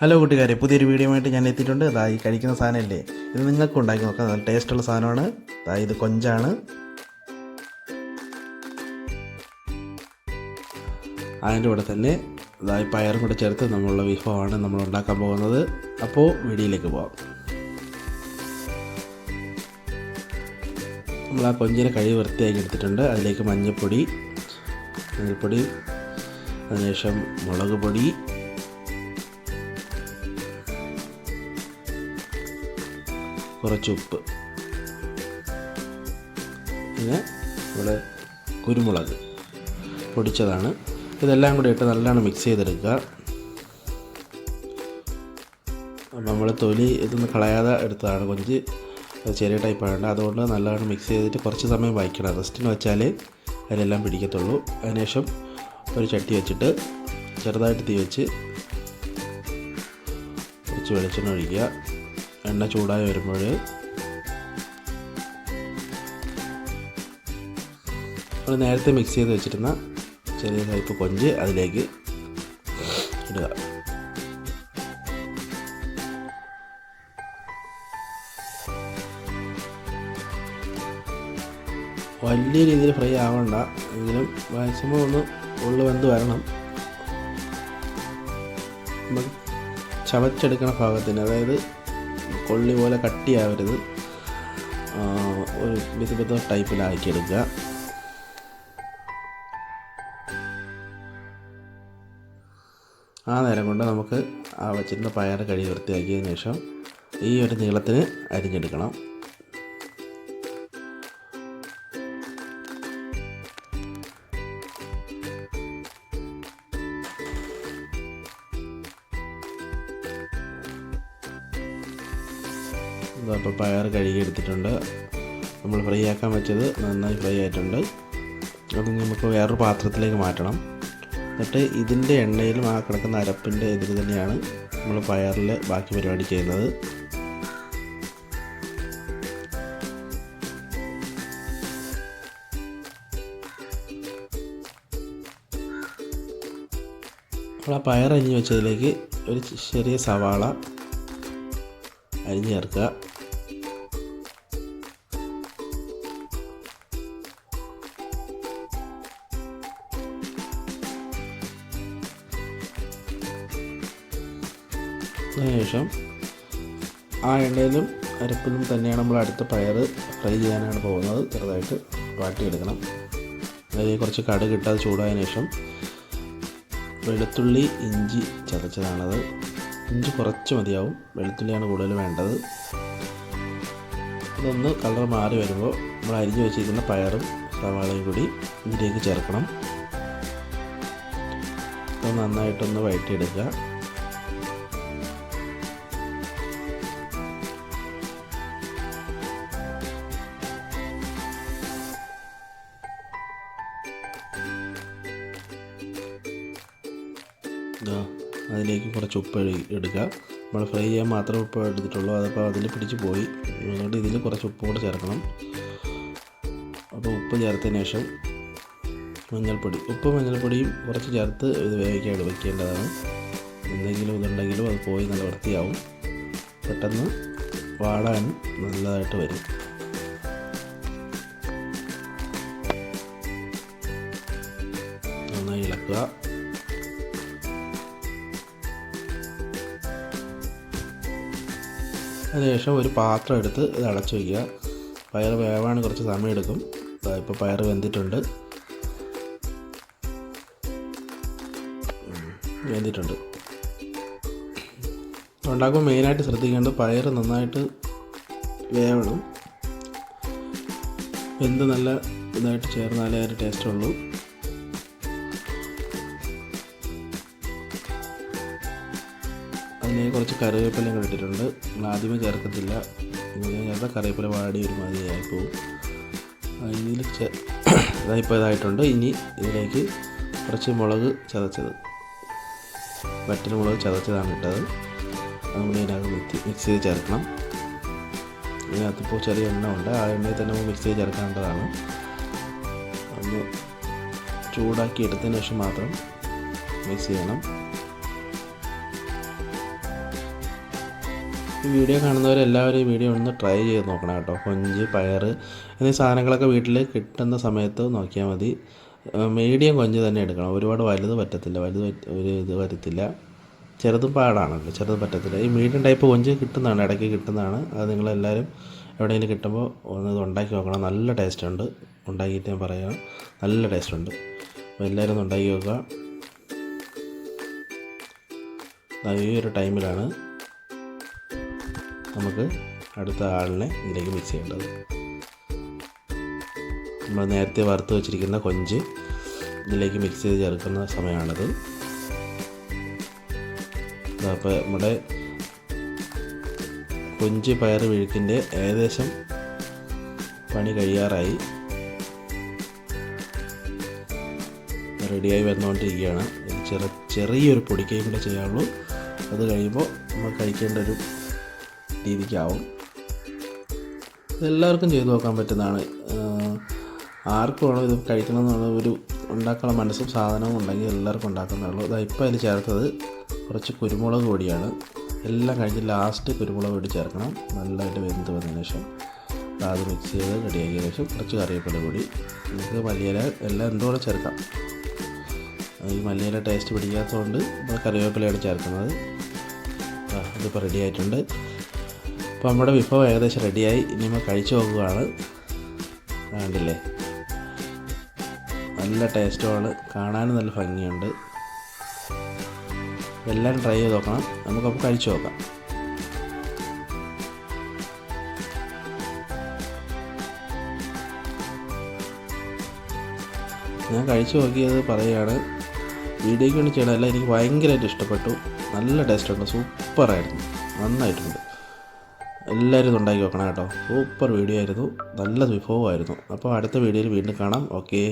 Hello കൂട്ടുകാരെ. പുതിയൊരു video ആയിട്ട് ഞാൻ എത്തിയിട്ടുണ്ട്. അതാ ഈ കഴിക്കുന്ന സാധനമല്ലേ? ഇത് നിങ്ങൾക്ക് ഉണ്ടാക്കി നോക്കാം. നല്ല ടേസ്റ്റുള്ള സാധനമാണ്. ദാ ഇത് കൊഞ്ചാണ്. അതിന്റെ കൂടെ തന്നെ ഇതാ പയറും കൂടെ ചേർത്ത് നമ്മളുള്ള വിഭവമാണ് നമ്മൾ ഉണ്ടാക്കാൻ പോകുന്നത്. അപ്പോൾ വീഡിയോയിലേക്ക് പോകാം നമ്മൾ ആ കൊഞ്ചിനെ കഴുകി വൃത്തിയാക്കി എടുത്തിട്ടുണ്ട്. അതിലേക്ക് മഞ്ഞൾപ്പൊടി മഞ്ഞൾപ്പൊടി അതിനുശേഷം മുളക് പൊടി കുറച്ച് ഉപ്പ്. പിന്നെ ഇവിടെ കുരുമുളക് പൊടിച്ചതാണ്. ഇതെല്ലാം കൂടി ഇട്ട് നല്ലോണം മിക്സ് ചെയ്തെടുക്കുക. നമ്മൾ തൊലി ഇതൊന്നും കളയാതെ എടുത്തതാണ് കൊഞ്ച്. ചെറിയ ടൈപ്പ് ആയതുകൊണ്ട് അതുകൊണ്ട് നല്ലോണം മിക്സ് ചെയ്തിട്ട് കുറച്ച് സമയം വയ്ക്കണം. റെസ്റ്റിന് വെച്ചാൽ അതിലെല്ലാം പിടിക്കത്തുള്ളൂ. അതിനുശേഷം ഒരു ചട്ടി വെച്ചിട്ട് ചെറുതായിട്ട് തീ വെച്ച് കുറച്ച് വെളിച്ചെണ്ണ ഒഴിക്കുക. എണ്ണ ചൂടായി വരുമ്പോൾ നമ്മൾ നേരത്തെ മിക്സ് ചെയ്ത് വെച്ചിരുന്ന ചെറിയ ടൈപ്പ് കൊഞ്ച് അതിലേക്ക് ഇടുക. വലിയ രീതിയിൽ ഫ്രൈ ആവണ്ട. എങ്കിലും മാക്സിമം ഒന്ന് ഉള്ളു വെന്ത് വരണം. നമുക്ക് ചവച്ചെടുക്കണ ഭാഗത്തിന് അതായത് കൊള്ളി പോലെ കട്ടിയാവരുത്. ഒരു വിധ ടൈപ്പിലാക്കിയെടുക്കുക. ആ നേരം കൊണ്ട് നമുക്ക് ആ വച്ചിരുന്ന പയർ കഴുകി വൃത്തിയാക്കിയതിന് ശേഷം ഈ ഒരു നീളത്തിന് അരിഞ്ഞെടുക്കണം. അപ്പോൾ പയർ കഴുകി എടുത്തിട്ടുണ്ട്. നമ്മൾ ഫ്രൈ ആക്കാൻ വെച്ചത് നന്നായി ഫ്രൈ ആയിട്ടുണ്ട്. അത് നമുക്ക് വേറൊരു പാത്രത്തിലേക്ക് മാറ്റണം. എന്നിട്ട് ഇതിന്റെ എണ്ണയിലും ആ കിടക്കുന്ന അരപ്പിന്റെ ഇതിൽ തന്നെയാണ് നമ്മൾ പയറിൽ ബാക്കി പരിപാടി ചെയ്യുന്നത്. അപ്പോൾ ആ പയർ അരിഞ്ഞ് വെച്ചതിലേക്ക് ഒരു ചെറിയ സവാള അരിഞ്ഞ് ചേർക്കുക. അതിനുശേഷം ആ എണ്ണയിലും അരപ്പിലും തന്നെയാണ് നമ്മൾ അടുത്ത പയർ ഫ്രൈ ചെയ്യാനാണ് പോകുന്നത്. ചെറുതായിട്ട് വാട്ടിയെടുക്കണം. അതായത് കുറച്ച് കടുക് ഇട്ടാൽ ചൂടായതിനു ശേഷം വെളുത്തുള്ളി ഇഞ്ചി ചതച്ചതാണത്. ഇഞ്ചി കുറച്ച് മതിയാവും. വെളുത്തുള്ളിയാണ് കൂടുതൽ വേണ്ടത്. ഇതൊന്ന് കളർ മാറി വരുമ്പോൾ നമ്മൾ അരിഞ്ഞു വെച്ചിരിക്കുന്ന പയറും സവാളയും കൂടി ഇതിലേക്ക് ചേർക്കണം. നന്നായിട്ടൊന്ന് വഴറ്റിയെടുക്കുക. ഇതാ അതിലേക്ക് കുറച്ച് ഉപ്പ് എടുക്കുക നമ്മൾ ഫ്രൈ ചെയ്യാൻ മാത്രമേ ഉപ്പ് എടുത്തിട്ടുള്ളൂ. അതപ്പോൾ അതിൽ പിടിച്ച് പോയി. അതുകൊണ്ട് ഇതിൽ കുറച്ച് ഉപ്പ് കൂടെ ചേർക്കണം. അപ്പോൾ ഉപ്പ് ചേർത്തതിന് ശേഷം മഞ്ഞൾപ്പൊടി. ഉപ്പ് മഞ്ഞൾപ്പൊടിയും കുറച്ച് ചേർത്ത് ഇത് വേവിക്കാൻ വയ്ക്കേണ്ടതാണ് എന്തെങ്കിലും ഇതുണ്ടെങ്കിലും അത് പോയി നല്ല വൃത്തിയാവും. പെട്ടെന്ന് വാടാൻ നല്ലതായിട്ട് വരും. നന്നായി ഇളക്കുക. അതിനുശേഷം ഒരു പാത്രം എടുത്ത് ഇത് അടച്ചു വയ്ക്കുക. പയർ വേവാൻ കുറച്ച് സമയം എടുക്കും ഇപ്പോൾ പയർ വെന്തിട്ടുണ്ട്. വെന്തിട്ടുണ്ട്. ഉണ്ടാക്കുമ്പോൾ മെയിനായിട്ട് ശ്രദ്ധിക്കേണ്ടത് പയർ നന്നായിട്ട് വേവണം. വെന്ത് നല്ല ഇതായിട്ട് ചേർന്നാലേ ഒരു ടേസ്റ്റ് ഉള്ളൂ. അതിലേക്ക് കുറച്ച് കറിവേപ്പില കൂടെ ഇട്ടിട്ടുണ്ട്. നമ്മൾ ആദ്യമേ ചേർക്കത്തില്ല. ചേർത്താൽ കറിവേപ്പില വാടി ഒരു മാതിരിയായി പോകും ഇതിൽ ഇതായിപ്പോൾ ഇതായിട്ടുണ്ട്. ഇനി ഇതിലേക്ക് കുറച്ച് മുളക് ചതച്ചത്. വറ്റൽ മുളക് ചതച്ചതാണ് ഇട്ടത്. കൂടി ഇതിനകത്ത് മിക്സ് മിക്സ് ചെയ്ത് ചേർക്കണം. ഇതിനകത്ത് ഇപ്പോൾ ചെറിയ എണ്ണ ഉണ്ട്. ആ എണ്ണയിൽ തന്നെ മിക്സ് ചെയ്ത് ചേർക്കേണ്ടതാണ്. ഒന്ന് ചൂടാക്കി എടുത്തതിന് ശേഷം മാത്രം മിക്സ് ചെയ്യണം. ഈ വീഡിയോ കാണുന്നവരെല്ലാവരും ഈ വീഡിയോ ഒന്ന് ട്രൈ ചെയ്ത് നോക്കണം കേട്ടോ. കൊഞ്ച് പയർ എന്നീ സാധനങ്ങളൊക്കെ വീട്ടിൽ കിട്ടുന്ന സമയത്ത് നോക്കിയാൽ മതി. മീഡിയം കൊഞ്ച് തന്നെ എടുക്കണം. ഒരുപാട് വലുത് പറ്റത്തില്ല. വലുത് ഒരു ഇത് വരത്തില്ല. ചെറുതും പാടാണല്ലോ. ചെറുത് പറ്റത്തില്ല. ഈ മീഡിയം ടൈപ്പ് കൊഞ്ച് കിട്ടുന്നതാണ് ഇടയ്ക്ക് കിട്ടുന്നതാണ്. അത് നിങ്ങളെല്ലാവരും എവിടെയെങ്കിലും കിട്ടുമ്പോൾ ഒന്ന് ഇത് ഉണ്ടാക്കി നോക്കണം. നല്ല ടേസ്റ്റ് ഉണ്ട്. ഉണ്ടാക്കിയിട്ട് ഞാൻ പറയാം. നല്ല ടേസ്റ്റ് ഉണ്ട്. അപ്പോൾ എല്ലാവരും ഒന്ന് ഉണ്ടാക്കി നോക്കുക. ഈ ഒരു ടൈമിലാണ് നമുക്ക് അടുത്ത ആളിനെ ഇതിലേക്ക് മിക്സ് ചെയ്യേണ്ടത്. നമ്മൾ നേരത്തെ വറുത്ത് വെച്ചിരിക്കുന്ന കൊഞ്ച് ഇതിലേക്ക് മിക്സ് ചെയ്ത് ചേർക്കുന്ന സമയമാണിത്. അപ്പോൾ നമ്മുടെ കൊഞ്ച് പയർ വിഴുക്കിന്റെ ഏകദേശം പണി കഴിയാറായി. റെഡിയായി വന്നുകൊണ്ടിരിക്കുകയാണ്. ചെറിയൊരു പൊടിക്കൈ കൂടെ ചെയ്യാനുള്ളൂ അത് കഴിയുമ്പോൾ നമ്മൾ കഴിക്കേണ്ട ഒരു രീതിക്കാവും. ഇതെല്ലാവർക്കും ചെയ്തു നോക്കാൻ പറ്റുന്നതാണ്. ആർക്കും ഇത് കഴിക്കണം എന്നുള്ള ഒരു ഉണ്ടാക്കാനുള്ള മനസ്സും സാധനവും ഉണ്ടെങ്കിൽ എല്ലാവർക്കും ഉണ്ടാക്കുന്നതുള്ളൂ അതാ ഇപ്പോൾ അതിൽ ചേർത്തത് കുറച്ച് കുരുമുളക് പൊടിയാണ്. എല്ലാം കഴിഞ്ഞ് ലാസ്റ്റ് കുരുമുളക് പൊടി ചേർക്കണം. നല്ലതായിട്ട് വെന്ത് വന്നതിന് ശേഷം അത് മിക്സ് ചെയ്ത് റെഡിയാക്കിയ ശേഷം കുറച്ച് കറിവേപ്പില കൂടി നമുക്ക് മല്ലിയില എല്ലാം എന്തോടെ ചേർക്കാം. ഈ മല്ലിയില ടേസ്റ്റ് പിടിക്കാത്തതുകൊണ്ട് കറിവേപ്പിലയാണ് ചേർക്കുന്നത്. അതിപ്പോൾ റെഡി ആയിട്ടുണ്ട്. അപ്പോൾ നമ്മുടെ വിഭവം ഏകദേശം റെഡിയായി. ഇനി നമ്മൾ കഴിച്ചു നോക്കുകയാണ്. കണ്ടില്ലേ? നല്ല ടേസ്റ്റുമാണ്. കാണാനും നല്ല ഭംഗിയുണ്ട്. എല്ലാവരും ട്രൈ ചെയ്ത് നോക്കണം. നമുക്കപ്പോൾ കഴിച്ചു നോക്കാം. ഞാൻ കഴിച്ചു നോക്കിയത് പറയുകയാണ്. വീഡിയോയ്ക്ക് വേണ്ടി ചെയ്യണമല്ല എനിക്ക് ഭയങ്കരമായിട്ട് ഇഷ്ടപ്പെട്ടു. നല്ല ടേസ്റ്റ് ഉണ്ട്. സൂപ്പറായിരുന്നു. നന്നായിട്ടുണ്ട്. എല്ലാവരും ഉണ്ടാക്കി വെക്കണം കേട്ടോ. സൂപ്പർ വീഡിയോ ആയിരുന്നു. നല്ല വിഭവമായിരുന്നു. അപ്പോൾ അടുത്ത വീഡിയോയിൽ വീണ്ടും കാണാം. ഓക്കേ